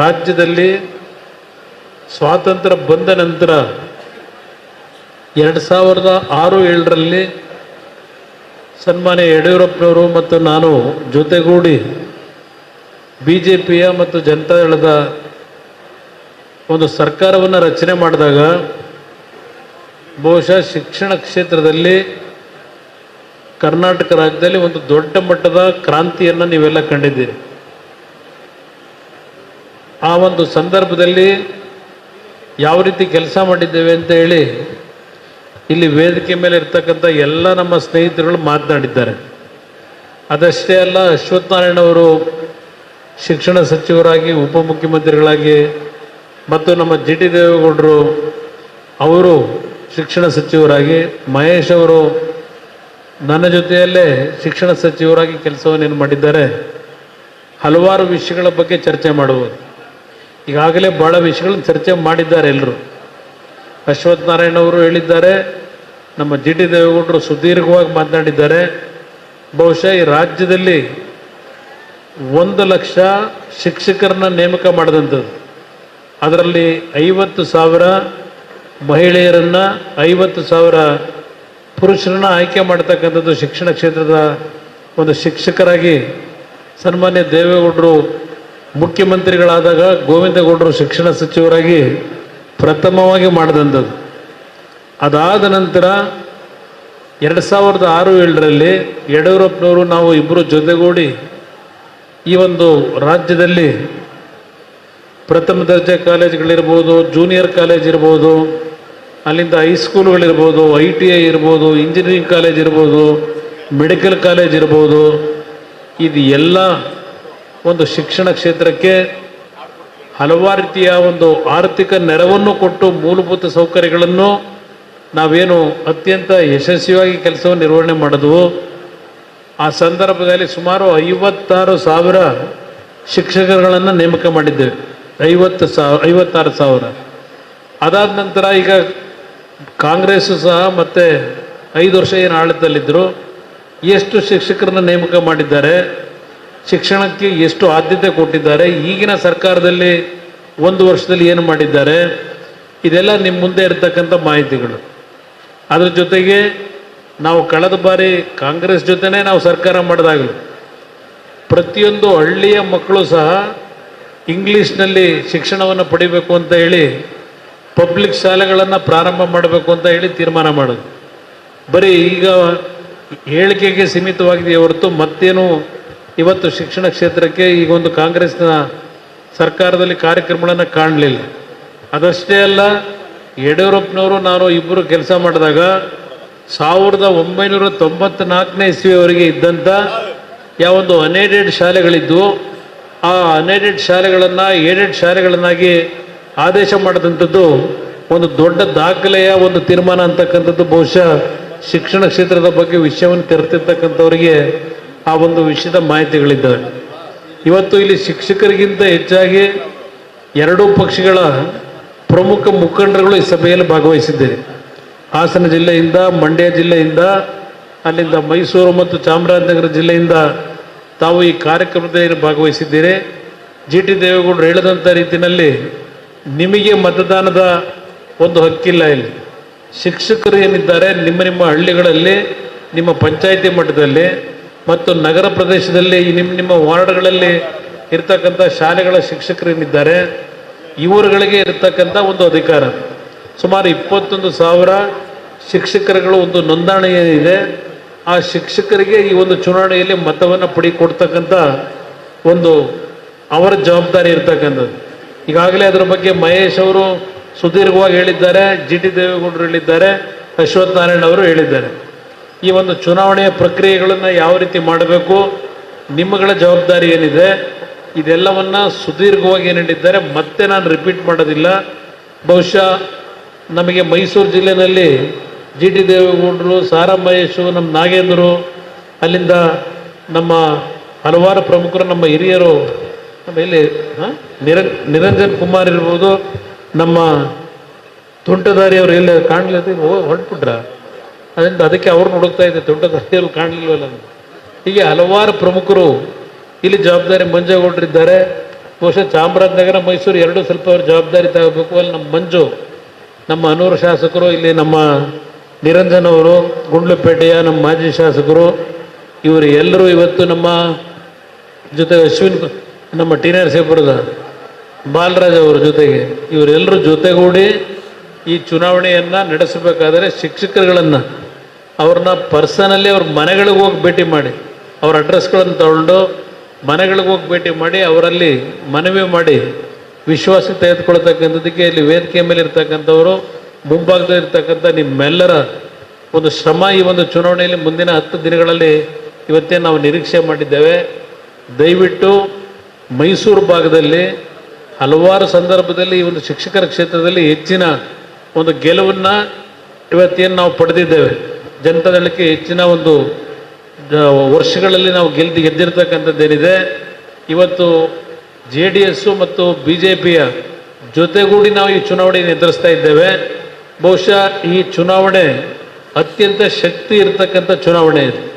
ರಾಜ್ಯದಲ್ಲಿ ಸ್ವಾತಂತ್ರ್ಯ ಬಂದ ನಂತರ ಎರಡು ಸಾವಿರದ ಆರು ಏಳರಲ್ಲಿ ಸನ್ಮಾನ್ಯ ಯಡಿಯೂರಪ್ಪನವರು ಮತ್ತು ನಾನು ಜೊತೆಗೂಡಿ ಬಿ ಜೆ ಪಿಯ ಮತ್ತು ಜನತಾದಳದ ಒಂದು ಸರ್ಕಾರವನ್ನು ರಚನೆ ಮಾಡಿದಾಗ ಬಹುಶಃ ಶಿಕ್ಷಣ ಕ್ಷೇತ್ರದಲ್ಲಿ ಕರ್ನಾಟಕ ರಾಜ್ಯದಲ್ಲಿ ಒಂದು ದೊಡ್ಡ ಮಟ್ಟದ ಕ್ರಾಂತಿಯನ್ನು ನೀವೆಲ್ಲ ಕಂಡಿದ್ದೀರಿ. ಆ ಒಂದು ಸಂದರ್ಭದಲ್ಲಿ ಯಾವ ರೀತಿ ಕೆಲಸ ಮಾಡಿದ್ದೇವೆ ಅಂತ ಹೇಳಿ ಇಲ್ಲಿ ವೇದಿಕೆ ಮೇಲೆ ಇರ್ತಕ್ಕಂಥ ಎಲ್ಲ ನಮ್ಮ ಸ್ನೇಹಿತರುಗಳು ಮಾತನಾಡಿದ್ದಾರೆ. ಅದಷ್ಟೇ ಅಲ್ಲ, ಅಶ್ವತ್ಥನಾರಾಯಣ ಅವರು ಶಿಕ್ಷಣ ಸಚಿವರಾಗಿ, ಉಪಮುಖ್ಯಮಂತ್ರಿಗಳಾಗಿ ಮತ್ತು ನಮ್ಮ ಜಿ ಟಿ ದೇವೇಗೌಡರು ಅವರು ಶಿಕ್ಷಣ ಸಚಿವರಾಗಿ, ಮಹೇಶ್ ಅವರು ನನ್ನ ಜೊತೆಯಲ್ಲೇ ಶಿಕ್ಷಣ ಸಚಿವರಾಗಿ ಕೆಲಸವನ್ನು ಮಾಡಿದ್ದಾರೆ. ಹಲವಾರು ವಿಷಯಗಳ ಬಗ್ಗೆ ಚರ್ಚೆ ಮಾಡುವುದು. ಈಗಾಗಲೇ ಭಾಳ ವಿಷಯಗಳನ್ನು ಚರ್ಚೆ ಮಾಡಿದ್ದಾರೆ ಎಲ್ಲರೂ. ಅಶ್ವಥ್ ನಾರಾಯಣ ಅವರು ಹೇಳಿದ್ದಾರೆ, ನಮ್ಮ ಜಿ ಟಿ ದೇವೇಗೌಡರು ಸುದೀರ್ಘವಾಗಿ ಮಾತನಾಡಿದ್ದಾರೆ. ಬಹುಶಃ ಈ ರಾಜ್ಯದಲ್ಲಿ ಒಂದು ಲಕ್ಷ ಶಿಕ್ಷಕರನ್ನ ನೇಮಕ ಮಾಡಿದಂಥದ್ದು. ಅದರಲ್ಲಿ ಐವತ್ತು ಸಾವಿರ ಮಹಿಳೆಯರನ್ನ, ಐವತ್ತು ಸಾವಿರ ಪುರುಷರನ್ನ ಆಯ್ಕೆ ಮಾಡ್ತಕ್ಕಂಥದ್ದು ಶಿಕ್ಷಣ ಕ್ಷೇತ್ರದ ಒಂದು ಶಿಕ್ಷಕರಾಗಿ ಸನ್ಮಾನ್ಯ ದೇವೇಗೌಡರು ಮುಖ್ಯಮಂತ್ರಿಗಳಾದಾಗ ಗೋವಿಂದಗೌಡರು ಶಿಕ್ಷಣ ಸಚಿವರಾಗಿ ಪ್ರಥಮವಾಗಿ ಮಾಡಿದಂಥದ್ದು. ಅದಾದ ನಂತರ ಎರಡು ಸಾವಿರದ ಆರು ಏಳರಲ್ಲಿ ಯಡಿಯೂರಪ್ಪನವರು ನಾವು ಇಬ್ಬರು ಜೊತೆಗೂಡಿ ಈ ಒಂದು ರಾಜ್ಯದಲ್ಲಿ ಪ್ರಥಮ ದರ್ಜೆ ಕಾಲೇಜ್ಗಳಿರ್ಬೋದು, ಜೂನಿಯರ್ ಕಾಲೇಜ್ ಇರ್ಬೋದು, ಅಲ್ಲಿಂದ ಹೈಸ್ಕೂಲ್ಗಳಿರ್ಬೋದು ಐ ಟಿ ಐ ಇರ್ಬೋದು, ಇಂಜಿನಿಯರಿಂಗ್ ಕಾಲೇಜ್ ಇರ್ಬೋದು, ಮೆಡಿಕಲ್ ಕಾಲೇಜ್ ಇರ್ಬೋದು, ಇದು ಎಲ್ಲ ಒಂದು ಶಿಕ್ಷಣ ಕ್ಷೇತ್ರಕ್ಕೆ ಹಲವಾರು ರೀತಿಯ ಒಂದು ಆರ್ಥಿಕ ನೆರವನ್ನು ಕೊಟ್ಟು ಮೂಲಭೂತ ಸೌಕರ್ಯಗಳನ್ನು ನಾವೇನು ಅತ್ಯಂತ ಯಶಸ್ವಿಯಾಗಿ ಕೆಲಸವನ್ನು ನಿರ್ವಹಣೆ ಮಾಡಿದವು. ಆ ಸಂದರ್ಭದಲ್ಲಿ ಸುಮಾರು ಐವತ್ತಾರು ಸಾವಿರ ಶಿಕ್ಷಕರುಗಳನ್ನು ನೇಮಕ ಮಾಡಿದ್ದೇವೆ. ಐವತ್ತು ಸಾವಿರ ಐವತ್ತಾರು ಸಾವಿರ. ಅದಾದ ನಂತರ ಈಗ ಕಾಂಗ್ರೆಸ್ ಸಹ ಮತ್ತೆ ಐದು ವರ್ಷ ಏನು ಆಡಳಿತದಲ್ಲಿದ್ದರು. ಎಷ್ಟು ಶಿಕ್ಷಕರನ್ನು ನೇಮಕ ಮಾಡಿದ್ದಾರೆ? ಶಿಕ್ಷಣಕ್ಕೆ ಎಷ್ಟು ಆದ್ಯತೆ ಕೊಟ್ಟಿದ್ದಾರೆ, ಈಗಿನ ಸರ್ಕಾರದಲ್ಲಿ ಒಂದು ವರ್ಷದಲ್ಲಿ ಏನು ಮಾಡಿದ್ದಾರೆ, ಇದೆಲ್ಲ ನಿಮ್ಮ ಮುಂದೆ ಇರತಕ್ಕಂಥ ಮಾಹಿತಿಗಳು. ಅದ್ರ ಜೊತೆಗೆ ನಾವು ಕಳೆದ ಬಾರಿ ಕಾಂಗ್ರೆಸ್ ಜೊತೆನೇ ನಾವು ಸರ್ಕಾರ ಮಾಡಿದಾಗಲೂ, ಪ್ರತಿಯೊಂದು ಹಳ್ಳಿಯ ಮಕ್ಕಳು ಸಹ ಇಂಗ್ಲೀಷ್ನಲ್ಲಿ ಶಿಕ್ಷಣವನ್ನು ಪಡಿಬೇಕು ಅಂತ ಹೇಳಿ ಪಬ್ಲಿಕ್ ಶಾಲೆಗಳನ್ನು ಪ್ರಾರಂಭ ಮಾಡಬೇಕು ಅಂತ ಹೇಳಿ ತೀರ್ಮಾನ ಮಾಡೋದು ಬರೀ ಈಗ ಹೇಳಿಕೆಗೆ ಸೀಮಿತವಾಗಿದೆ ಹೊರತು ಮತ್ತೇನು ಇವತ್ತು ಶಿಕ್ಷಣ ಕ್ಷೇತ್ರಕ್ಕೆ ಈಗ ಒಂದು ಕಾಂಗ್ರೆಸ್ನ ಸರ್ಕಾರದಲ್ಲಿ ಕಾರ್ಯಕ್ರಮಗಳನ್ನು ಕಾಣಲಿಲ್ಲ. ಅದಷ್ಟೇ ಅಲ್ಲ, ಯಡಿಯೂರಪ್ಪನವರು ನಾನು ಇಬ್ಬರು ಕೆಲಸ ಮಾಡಿದಾಗ ಸಾವಿರದ ಒಂಬೈನೂರ ತೊಂಬತ್ನಾಲ್ಕನೇ ಇಸ್ವಿಯವರೆಗೆ ಇದ್ದಂಥ ಯಾವೊಂದು ಅನ್ಏಡೆಡ್ ಶಾಲೆಗಳಿದ್ದು, ಆ ಅನ್ಏಡೆಡ್ ಶಾಲೆಗಳನ್ನು ಏಡೆಡ್ ಶಾಲೆಗಳನ್ನಾಗಿ ಆದೇಶ ಮಾಡಿದಂಥದ್ದು ಒಂದು ದೊಡ್ಡ ದಾಖಲೆಯ ಒಂದು ತೀರ್ಮಾನ ಅಂತಕ್ಕಂಥದ್ದು ಬಹುಶಃ ಶಿಕ್ಷಣ ಕ್ಷೇತ್ರದ ಬಗ್ಗೆ ವಿಷಯವನ್ನು ತೆರೆತಿರ್ತಕ್ಕಂಥವರಿಗೆ ಆ ಒಂದು ವಿಷಯದ ಮಾಹಿತಿಗಳಿದ್ದಾವೆ. ಇವತ್ತು ಇಲ್ಲಿ ಶಿಕ್ಷಕರಿಗಿಂತ ಹೆಚ್ಚಾಗಿ ಎರಡೂ ಪಕ್ಷಗಳ ಪ್ರಮುಖ ಮುಖಂಡರುಗಳು ಈ ಸಭೆಯಲ್ಲಿ ಭಾಗವಹಿಸಿದ್ದೇವೆ ಹಾಸನ ಜಿಲ್ಲೆಯಿಂದ, ಮಂಡ್ಯ ಜಿಲ್ಲೆಯಿಂದ, ಅಲ್ಲಿಂದ ಮೈಸೂರು ಮತ್ತು ಚಾಮರಾಜನಗರ ಜಿಲ್ಲೆಯಿಂದ ತಾವು ಈ ಕಾರ್ಯಕ್ರಮದಲ್ಲಿ ಭಾಗವಹಿಸಿದ್ದೀರಿ. ಜಿ ಟಿ ದೇವೇಗೌಡರು ಹೇಳಿದಂಥ ರೀತಿಯಲ್ಲಿ ನಿಮಗೆ ಮತದಾನದ ಒಂದು ಹಕ್ಕಿಲ್ಲ ಇಲ್ಲಿ. ಶಿಕ್ಷಕರು ಏನಿದ್ದಾರೆ, ನಿಮ್ಮ ನಿಮ್ಮ ಹಳ್ಳಿಗಳಲ್ಲಿ, ನಿಮ್ಮ ಪಂಚಾಯಿತಿ ಮಟ್ಟದಲ್ಲಿ ಮತ್ತು ನಗರ ಪ್ರದೇಶದಲ್ಲಿ ನಿಮ್ಮ ನಿಮ್ಮ ವಾರ್ಡ್ಗಳಲ್ಲಿ ಇರ್ತಕ್ಕಂಥ ಶಾಲೆಗಳ ಶಿಕ್ಷಕರೇನಿದ್ದಾರೆ ಇವರುಗಳಿಗೆ ಇರತಕ್ಕಂಥ ಒಂದು ಅಧಿಕಾರ. ಸುಮಾರು ಇಪ್ಪತ್ತೊಂದು ಸಾವಿರ ಶಿಕ್ಷಕರುಗಳು ಒಂದು ನೋಂದಣಿ ಏನಿದೆ, ಆ ಶಿಕ್ಷಕರಿಗೆ ಈ ಒಂದು ಚುನಾವಣೆಯಲ್ಲಿ ಮತವನ್ನು ಪಡಿ ಕೊಡ್ತಕ್ಕಂಥ ಒಂದು ಅವರ ಜವಾಬ್ದಾರಿ ಇರ್ತಕ್ಕಂಥದ್ದು. ಈಗಾಗಲೇ ಅದರ ಬಗ್ಗೆ ಮಹೇಶ್ ಅವರು ಸುದೀರ್ಘವಾಗಿ ಹೇಳಿದ್ದಾರೆ, ಜಿ ಟಿ ದೇವೇಗೌಡರು ಹೇಳಿದ್ದಾರೆ ಅಶ್ವಥ್ ನಾರಾಯಣ ಅವರು ಹೇಳಿದ್ದಾರೆ. ಈ ಒಂದು ಚುನಾವಣೆಯ ಪ್ರಕ್ರಿಯೆಗಳನ್ನು ಯಾವ ರೀತಿ ಮಾಡಬೇಕು, ನಿಮ್ಮಗಳ ಜವಾಬ್ದಾರಿ ಏನಿದೆ, ಇದೆಲ್ಲವನ್ನು ಸುದೀರ್ಘವಾಗಿ ಏನಿದ್ದಾರೆ, ಮತ್ತೆ ನಾನು ರಿಪೀಟ್ ಮಾಡೋದಿಲ್ಲ ಬಹುಶಃ ನಮಗೆ ಮೈಸೂರು ಜಿಲ್ಲೆಯಲ್ಲಿ ಜಿ ಟಿ ದೇವೇಗೌಡರು ಸಾರಾ ನಮ್ಮ ನಾಗೇಂದ್ರರು, ಅಲ್ಲಿಂದ ನಮ್ಮ ಹಲವಾರು ಪ್ರಮುಖರು, ನಮ್ಮ ಹಿರಿಯರು? ನಿರಂಜ್ ನಿರಂಜನ್ ಕುಮಾರ್ ಇರ್ಬೋದು, ನಮ್ಮ ತುಂಟದಾರಿಯವರು ಎಲ್ಲ ಕಾಣಲಿಲ್ಲ, ಹೊರಟ್ಬಿಟ್ರ ಅದರಿಂದ ಅದಕ್ಕೆ ಅವರು ಹುಡುಕ್ತಾ ಇದ್ದೆ. ತುಂಟದಾರಿಯವ್ರು ಕಾಣಲಿಲ್ವಲ್ಲ ಅಂತ. ಹೀಗೆ ಹಲವಾರು ಪ್ರಮುಖರು ಇಲ್ಲಿ ಜವಾಬ್ದಾರಿ ಮಂಜೇಗೌಡರಿದ್ದಾರೆ. ಬಹುಶಃ ಚಾಮರಾಜನಗರ, ಮೈಸೂರು ಎರಡೂ ಸ್ವಲ್ಪ ಅವ್ರ ಜವಾಬ್ದಾರಿ ತಗೋಬೇಕು ಅಲ್ಲಿ ನಮ್ಮ ಮಂಜು, ನಮ್ಮ ಅನೂರು ಶಾಸಕರು, ಇಲ್ಲಿ ನಮ್ಮ ನಿರಂಜನ್ ಅವರು, ಗುಂಡ್ಲುಪೇಟೆಯ ನಮ್ಮ ಮಾಜಿ ಶಾಸಕರು, ಇವರು ಎಲ್ಲರೂ ಇವತ್ತು ನಮ್ಮ ಜೊತೆ ಅಶ್ವಿನ್ ನಮ್ಮ ಟಿ ನರಸೀಪುರದ ಬಾಲರಾಜ್ ಅವರ ಜೊತೆಗೆ. ಇವರೆಲ್ಲರೂ ಜೊತೆಗೂಡಿ ಈ ಚುನಾವಣೆಯನ್ನು ನಡೆಸಬೇಕಾದರೆ ಶಿಕ್ಷಕರುಗಳನ್ನು, ಅವ್ರನ್ನ ಪರ್ಸನಲ್ಲಿ ಅವ್ರ ಮನೆಗಳಿಗೆ ಹೋಗಿ ಭೇಟಿ ಮಾಡಿ, ಅವ್ರ ಅಡ್ರೆಸ್ಗಳನ್ನು ತಗೊಂಡು ಮನೆಗಳಿಗೆ ಹೋಗಿ ಭೇಟಿ ಮಾಡಿ, ಅವರಲ್ಲಿ ಮನವಿ ಮಾಡಿ ವಿಶ್ವಾಸ ತೆಗೆದುಕೊಳ್ತಕ್ಕಂಥದ್ದಕ್ಕೆ ಇಲ್ಲಿ ವೇದಿಕೆ ಮೇಲೆ ಇರ್ತಕ್ಕಂಥವರು ಮುಂಭಾಗದಲ್ಲಿ ಇರ್ತಕ್ಕಂಥ ನಿಮ್ಮೆಲ್ಲರ ಒಂದು ಶ್ರಮ ಈ ಒಂದು ಚುನಾವಣೆಯಲ್ಲಿ ಮುಂದಿನ ಹತ್ತು ದಿನಗಳಲ್ಲಿ ಇವತ್ತೇ ನಾವು ನಿರೀಕ್ಷೆ ಮಾಡಿದ್ದೇವೆ. ದಯವಿಟ್ಟು ಮೈಸೂರು ಭಾಗದಲ್ಲಿ ಹಲವಾರು ಸಂದರ್ಭದಲ್ಲಿ ಈ ಒಂದು ಶಿಕ್ಷಕರ ಕ್ಷೇತ್ರದಲ್ಲಿ ಹೆಚ್ಚಿನ ಒಂದು ಗೆಲುವನ್ನು ಇವತ್ತೇನು ನಾವು ಪಡೆದಿದ್ದೇವೆ. ಜನತಾದಳಕ್ಕೆ ಹೆಚ್ಚಿನ ಒಂದು ವರ್ಷಗಳಲ್ಲಿ ನಾವು ಗೆಲ್ದು ಗೆದ್ದಿರ್ತಕ್ಕಂಥದ್ದೇನಿದೆ. ಇವತ್ತು ಜೆ ಡಿ ಎಸ್ಸು ಮತ್ತು ಬಿ ಜೆ ಪಿಯ ಜೊತೆಗೂಡಿ ನಾವು ಈ ಚುನಾವಣೆಯನ್ನು ಎದುರಿಸ್ತಾ ಇದ್ದೇವೆ. ಬಹುಶಃ ಈ ಚುನಾವಣೆ ಅತ್ಯಂತ ಶಕ್ತಿ ಇರತಕ್ಕಂಥ ಚುನಾವಣೆ ಇದು.